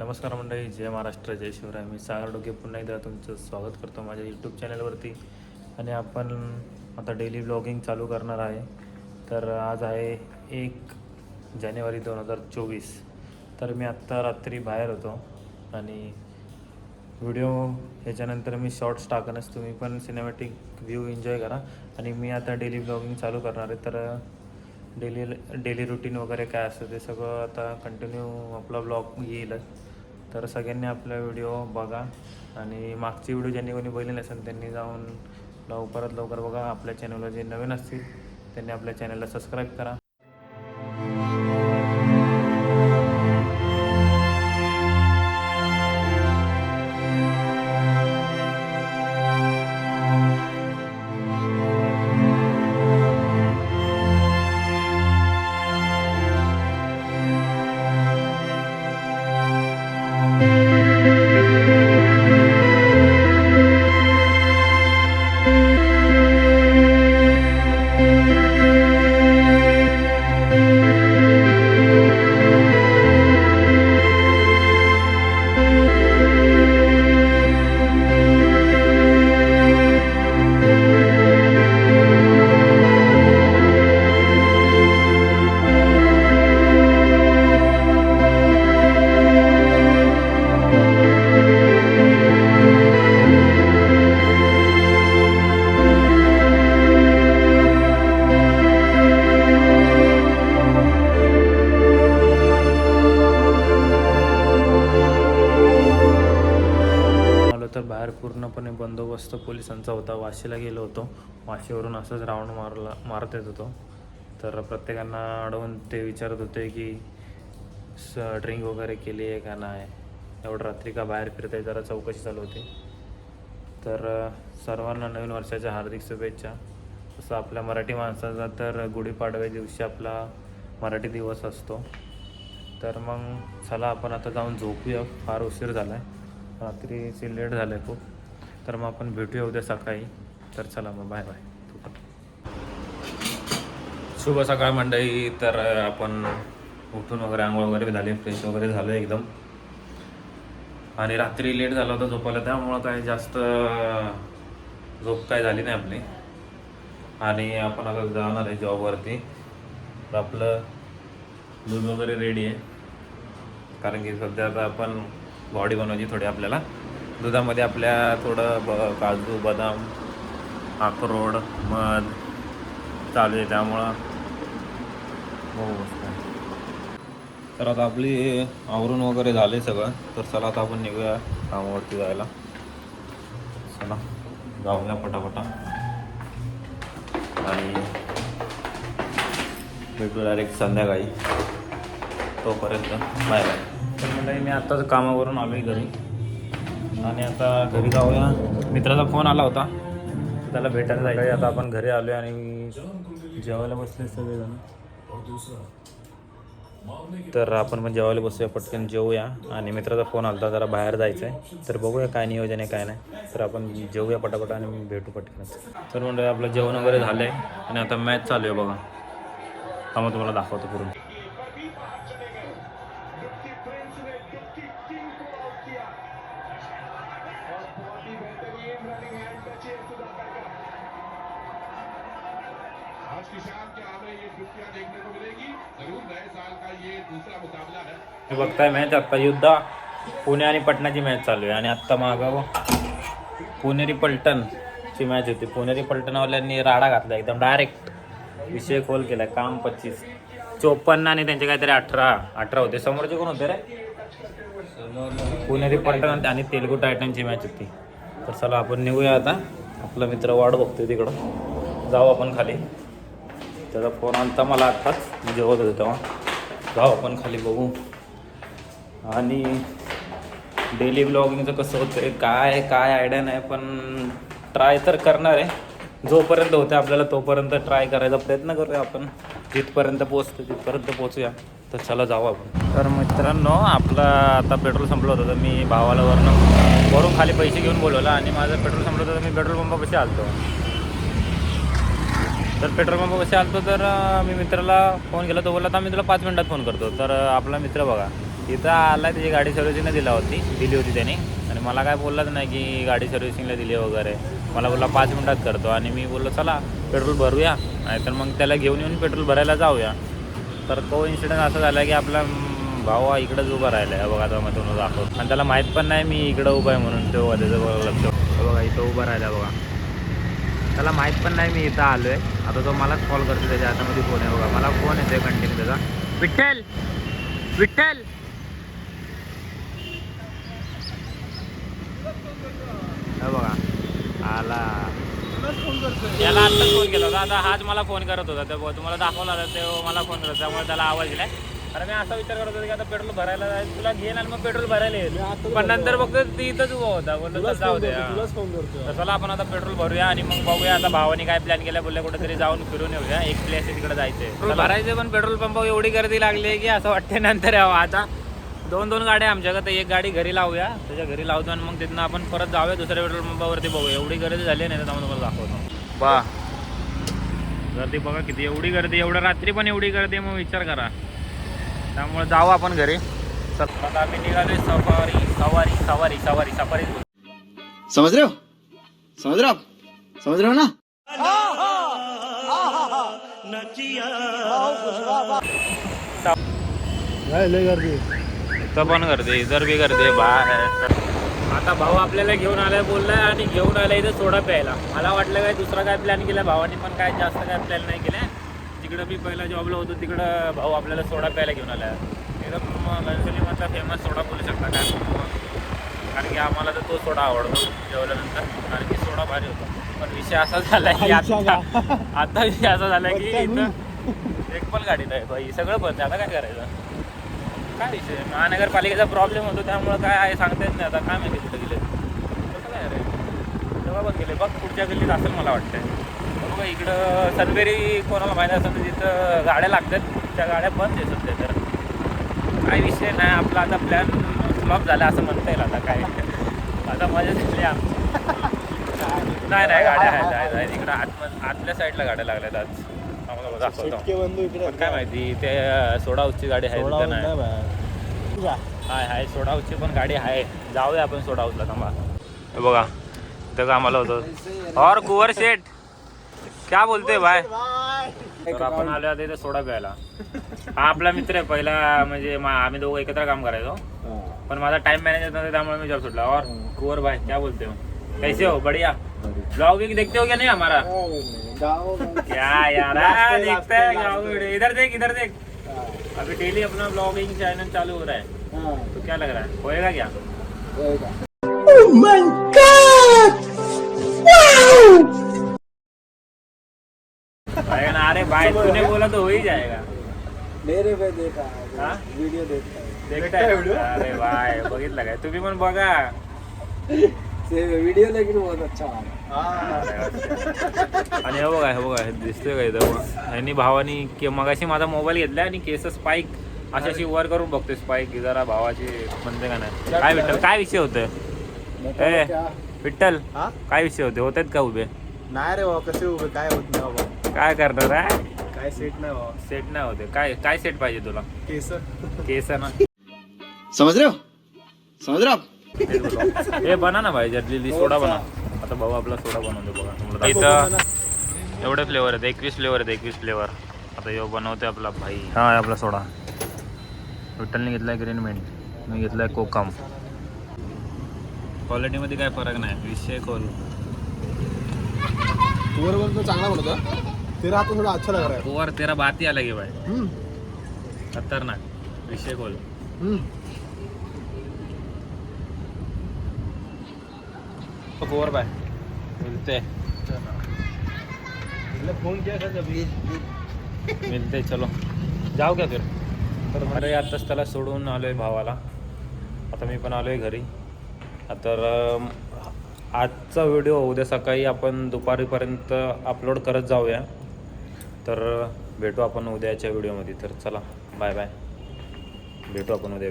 नमस्कार मंडळी जय महाराष्ट्र जय शिवराय. मी सागर डोके पुन्हा एकदा तुमचं स्वागत करतो माझ्या यूट्यूब चॅनलवरती आणि आपण आता डेली ब्लॉगिंग चालू करणार आहे. तर आज आहे एक जानेवारी दोन हजार चोवीस. तर मी आत्ता रात्री बाहेर होतो. आणि व्हिडिओ ह्याच्यानंतर मी शॉर्ट्स टाकणच तुम्ही पण सिनेमॅटिक व्ह्यू एन्जॉय करा. आणि मी आता डेली ब्लॉगिंग चालू करणार आहे. तर डेली डेली रुटीन वगैरे काय असतं ते सगळं आता कंटिन्यू आपला ब्लॉग येईलच तर सगळ्यांनी आपला व्हिडिओ बघा. आणि मागची व्हिडिओ ज्यांनी कोणी बघितले नसेल त्यांनी जाऊन लवकरात लवकर बघा. आपल्या चॅनलवर जे नवीन असतील त्यांनी आपल्या चॅनलला सबस्क्राईब करा. पूर्णपणे बंदोबस्त पोलिसांचा होता. वाशीला गेलो होतो. वाशीवरून असंच राऊंड मारला मारत येत होतो. तर प्रत्येकांना अडवून ते विचारत होते की स ड्रिंक वगैरे केली आहे का नाही? एवढं रात्री का बाहेर फिरत आहे जरा चौकशी चालू होती. तर सर्वांना नवीन वर्षाच्या हार्दिक शुभेच्छा. तसं आपल्या मराठी माणसाचा तर गुढीपाडव्या दिवशी आपला मराठी दिवस असतो. तर मग चला आपण आता जाऊन झोपूया. फार उशीर झाला आहे रात्रीची लेट झालं आहे खूप. तर मग आपण भेटूया उद्या सकाळी. तर चला मग बाय बाय शुभ सकाळ मंडळी. तर आपण उठून वगैरे आंघोळ वगैरे झाले फ्रेश वगैरे झालं एकदम. आणि रात्री लेट झाला होता झोपायला त्यामुळं काय जास्त झोप काय झाली नाही आपली. आणि आपण आता जाणार आहे जॉबवरती तर आपलं दूध वगैरे रेडी आहे. कारण की सध्या आता आपण बॉडी बनवायची थोडी आपल्याला. दुधामध्ये आपल्या थोडं ब काजू बदाम अक्रोड मध चालू आहे त्यामुळं बघू तर आता आपली आवरून वगैरे झाले सगळं. तर चला आता आपण निघूया कामावरती जायला. चला जाऊया पटापटा. आणि भेटू डायरेक्ट संध्याकाळी. तोपर्यंत बाय बाय. तर मंडळी मी आत्ताच कामावरून आलो आहे घरी. आणि आता घरी जाऊया. मित्राचा फोन आला होता. त्याला भेटायला जायचं आता आपण घरी आलो आहे आणि जेवायला बसले सगळेजण. तर आपण पण जेवायला बसूया पटकन जेवूया आणि मित्राचा फोन आला होता जरा बाहेर जायचं आहे तर बघूया काय नियोजन आहे काय नाही. तर आपण जेवूया पटापट आणि भेटू पटकन. तर म्हणजे आपलं जेवण वगैरे झालं आहे आणि आता मॅच चालू आहे बघा. हा मग तुम्हाला दाखवतो पूर्ण. बघताय मॅच आत्ता युद्धा. पुणे आणि पटणाची मॅच चालू आहे. आणि आत्ता मागावं पुणेरी पलटणची मॅच होती. पुणेरी पलटणवाल्यांनी राडा घातला एकदम डायरेक्ट विषय खोल केला. काम पच्चीस. चोपन्न आणि त्यांचे काहीतरी अठरा अठरा होते. समोरचे कोण होते रे? पुणेरी पलटण आणि तेलुगू टायटनची मॅच होती. तर चला आपण निघूया आता. आपला मित्र वाट बघतोय तिकडं. जाऊ आपण खाली. त्याचा फोन आलता मला आत्ताच. म्हणजे जेवत होतो तेव्हा. जाऊ आपण खाली बघू. आणि डेली ब्लॉगिंगचं कसं होतं काय काय आयडिया नाही पण ट्राय तर करणार आहे. जोपर्यंत होते आपल्याला तोपर्यंत ट्राय करायचा प्रयत्न करूया आपण. जिथपर्यंत पोचतो तिथपर्यंत पोचूया तर चला जाऊ आपण. तर मित्रांनो आपलं आता पेट्रोल संपलं होतं तर मी भावाला वरनं वरून खाली पैसे घेऊन बोलवलं आणि माझं पेट्रोल संपलं होतं तर मी पेट्रोल पंपापाशी आलतो. तर पेट्रोल पंप कसे आलतो तर मी मित्राला फोन केला. तो बोलला आता मी तुला पाच मिनटात फोन करतो. तर आपला मित्र बघा इथं आला त्याची गाडी सर्व्हिसिंगला दिला होती दिली होती त्याने. आणि मला काय बोललाच नाही की गाडी सर्व्हिसिंगला दिली वगैरे. मला बोलला पाच मिनटात करतो. आणि मी बोललो चला पेट्रोल भरूया. नाहीतर मग त्याला घेऊन येऊन पेट्रोल भरायला जाऊया. तर तो इन्सिडेंट असा झाला की आपला भाऊ हा इकडंच उभा राहिला आहे बघा आता मग तुम्हाला दाखवतो. आणि त्याला माहीत पण नाही मी इकडं उभा आहे म्हणून. तो त्याचं बघा लक्ष बघा इथं उभा राहिला बघा. त्याला माहीत पण नाही मी इथं आलो आहे आता तो मलाच कॉल करतो त्याच्या हातामध्ये फोन आहे बघा. मला फोन येतोय कंटिन्यू त्याचा. विठ्ठल! विठ्ठल! हे बघा. आला. याला आत्ताच फोन केला होता. आता हाच मला फोन करत होता. ते तुम्हाला दाखवला होता ते मला फोन करत त्यामुळे त्याला आवाज दिलाय. कारण मी असा विचार करत होता की आता पेट्रोल भरायला जायचं तुला घेईन आणि मग पेट्रोल भरायला येईल. पण नंतर बघ ती इथंच उभा होता बोललो जाऊ दे. तर चला आपण आता पेट्रोल भरूया आणि मग बघूया आता भावाने काय प्लॅन केला बोलले कुठेतरी जाऊन फिरून येऊया. एक प्लेस आहे तिकडे जायचंय. भरायचे पण पेट्रोल पंपावर एवढी गर्दी लागली की असं वाटते नंतर यावं. आता दोन दोन गाड्या आमच्याकडे एक गाडी घरी लावूया. त्याच्या घरी लावतो आणि मग तिथनं आपण परत जाऊया दुसऱ्या पेट्रोल पंपावरती बघूया. एवढी गर्दी झाली नाही तर तुम्हाला दाखवतो. बा. गर्दी बघा किती एवढी गर्दी एवढ्या रात्री पण एवढी गर्दी मग विचार करा. त्यामुळे जाऊ आपण घरी. चल. आम्ही निघालोय सफारी सवारी सवारी सवारी सफारी. समझ रहे हो? समझ रहे हो? समझ रहे हो ना? इथं पण गर्दी इधर बी गर्दी बाहेर. आता भाऊ आपल्याला घेऊन आलाय बोललाय आणि घेऊन आलाय इथं सोडा प्यायला. मला वाटलं काय दुसरा काय प्लॅन केला भावाने पण काय जास्त काय प्लॅन नाही केलाय तिकडं मी पहिला जॉबला होतो तिकडं भाऊ आपल्याला सोडा प्यायला घेऊन आलाय एकदम घनसोलीमधला फेमस सोडा बोलू शकता काय कारण की आम्हाला तर तो सोडा आवडतो जेवल्यानंतर. कारण की सोडा भारी होतो. पण विषय असा झाला की आता आता विषय असा झाला की इथं एक पण गाडी नाही. बाई सगळं बंद आहे. आता काय करायचं? काय विषय? महानगरपालिकेचा प्रॉब्लेम होतो त्यामुळं काय आहे सांगता येत नाही. आता काय माहिती कुठे गेले? कसं काय रे? तेव्हा पण गेले. बघ पुढच्या गल्लीत असेल मला वाटतंय. बघा इकडं सनबेरी कोणाला माहिती असेल तर तिथं गाड्या लागतात. त्या गाड्या बंद आहे सध्या तर. काय विषय नाही आपला आता प्लॅन फ्लॉप झाला असं म्हणता येईल आता काय. आता मजा झाली आमची. नाही नाही गाड्या आहेत आहेत इकडं आत आतल्या साईडला गाड्या लागल्यात आज. आम्हाला दाखवतो. पण काय माहिती ते सोडा हाऊसची गाडी आहे का नाही. हाय हाय सोडा हाऊसची पण गाडी आहे. जाऊया आपण सोडा हाऊसला थांबा. हे बघा इथं कामाला होतं. और कुवर शेठ. क्या बोलते भाई? तर आपण आलो आता इथे सोडा प्यायला. हा आपला मित्र आहे पहिला म्हणजे मा- आम्ही दोघं एकत्र काम करायचो. पण माझा टाइम मॅनेजर नव्हता त्यामुळे मी जॉब सुटला और कुवर भाई क्या बोलते हो? कैसे हो? बढ़िया. ब्लॉग भी देखते हो क्या नहीं हमारा? क्या यार हाँ, देखते हैं गाँव में वीडियो। इधर देख इधर देख. अभी डेली अपना ब्लॉगिंग चैनल चालू हो रहा है। तो क्या लग रहा है? होएगा क्या? भाई अरे भाई तूने बोला तो हो ही जाएगा। मेरे पे देखा हाँ? वीडियो देखता देखता है अरे भाई बघितलं काय तुम्ही पण बघा है वीडियो लेकिन बहुत अच्छा आणि हे बघा हे बघा हे दिसतोय का इथं? ह्यांनी भावानी के मगाशी माझा मोबाईल घेतलाय आणि केस स्पाईक अशी अशी वर करून बघतोय स्पाईक जरा भावाची म्हणते का नाही? काय विठ्ठल? काय विषय होतोय? ए विठ्ठल हा? काय विषय होते होतात का उभे? नाही रे बाबा कसे उभे? काय होत नाही बाबा. काय करणार आहे? काय सेट नाही सेट नाही होते. काय काय सेट पाहिजे तुला? केस. केस ना. समझ रहे हो? समझ रहे हो आप. हे बना ना भाई जर्ली सोडा बना. आता भाऊ आपला सोडा बनवतो बघा. तुम्हाला इथं एवढे फ्लेवर आहेत एकवीस फ्लेवर आहेत एकवीस फ्लेवर आता यो बनवते आपला भाई. हा आहे आपला सोडा. विठ्ठलने घेतलाय ग्रीन मिंट मी घेतलाय कोकम. क्वालिटीमध्ये काय फरक नाही. विषय खोल. तो चांगला बनवतो. तेरा आता थोडा अच्छा लग रहा है ओवर तेरा बात ही अलग है भाई हम्म, खतरनाक. विषय खोल. हम्म. ओवर भाई मिलते फोन किया था जब मिळते चलो. जाऊ का फिर? तर अरे आत्ताच त्याला सोडून आलोय भावाला. आता मी पण आलोय घरी. तर आजचा व्हिडिओ उद्या सकाळी आपण दुपारीपर्यंत अपलोड करत जाऊया. तर भेटू आपण उद्याच्या व्हिडिओमध्ये. तर चला बाय बाय. भेटू आपण उद्या